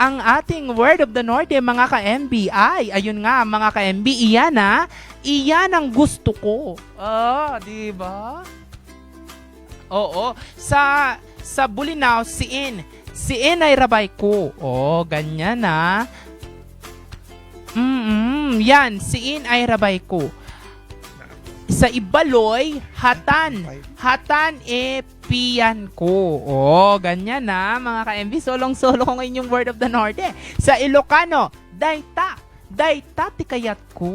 ang ating word of the North, eh, mga ka-MBI. Ayun nga, mga ka-MB, iyan na. Iyan ang gusto ko. Ah, di ba? Oo. Sa sa Bulinaw, si In. Si In ay rabay ko. Oh, ganyan na. Mm, yan. Si In ay rabay ko. Sa Ibaloy, hatan. Hatan e piyan ko. Oh, ganyan na mga ka-MV. Solong-solo ko ngayon yung word of the North eh. Sa Ilocano, dayta. Dayta tikayat ko.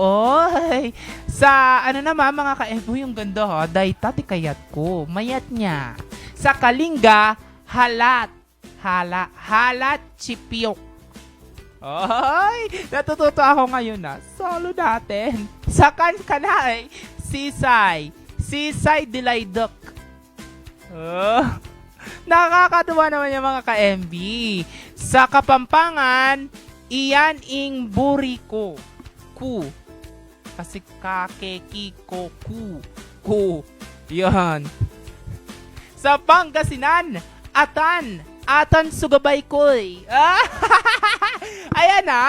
Oy. Sa ano naman mga ka-MV, yung ganda ha. Dayta tikayat ko. Mayat niya. Sa Kalinga, halat. Hala, halat chipyok. Ay, natututo ako ngayon na. Solo natin. Sa kankanay, sisay. Sisay dilaydok. Oh, nakakatuwa naman yung mga ka-MB. Sa Kapampangan, iyan ing buri ko. Ku. Kasi kakeki ko ku. Ku. Yan. Sa Pangasinan, atan. Atan sugabay koy. Ah!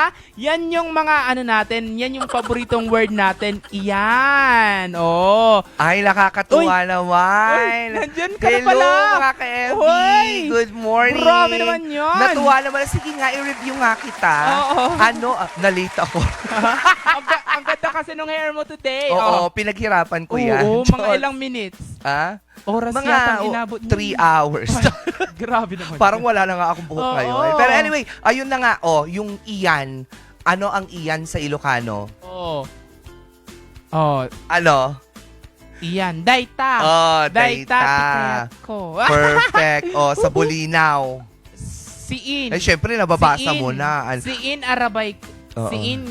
Na, yan yung mga ano natin, yan yung paboritong word natin. Iyan. Oh. Ay, nakakatuwa naman. Uy, nandyan ka na Hello, pala. mga ka-MB. Uy, Good morning. Grabe naman yun. Natuwa naman. Sige nga, i-review nga kita. Oo. Ano, ah, nalate ako. ang, ga- ang ganda kasi nung hair mo today. Oo, pinaghirapan ko yan. Oo, mga Diyos. ilang minutes. Ah? Oras Mga yata oh, inabot. niya. three hours. Grabe naman. Parang wala na nga akong buhok Oo. ngayon. Pero anyway, ayun na nga, oh, yung iyan. Ano ang iyan sa Ilocano? Oo. Oh. Ano? Iyan. Dayta. Oh, Dayta. dayta. tikayat ko. Perfect. Oh, sa Bulinaw. si In. Eh, syempre, nababasa si In. mo na. An- Si In Arabay. Oo. Si In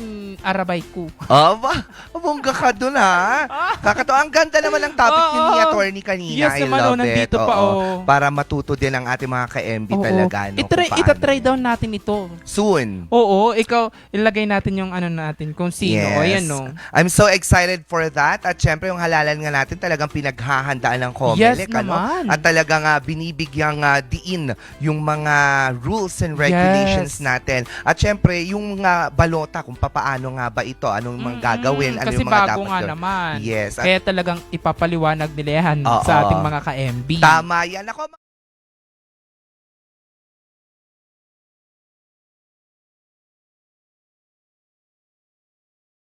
Arabay ko. Aba, bongga ka dun ha. Kakatawa. Ang ganda naman ng topic Oo. yun ni attorney kanina. Yes I naman, love oh, nandito it. pa, Oo. oh. Para matuto din ang ating mga ka-MB Oo. talaga. No, Itry, kung paano. itatry down natin ito. Soon. Oo, ikaw, ilagay natin yung ano natin, kung sino. O, ayan, no. I'm so excited for that. At syempre, yung halalan nga natin talagang pinaghahandaan ng Yes Comelec. ano? naman. At talagang uh, binibigyang ah, diin yung mga rules and regulations Yes. natin. At syempre, yung ah, balota, kung papaano nga ba ito, anong mga gagawin, ano Kasi yung mga bago dapat nga gawin. naman. Yes. At Kaya talagang ipapaliwanag nila yan Oo. sa ating mga ka-MB. tama yan. Ako,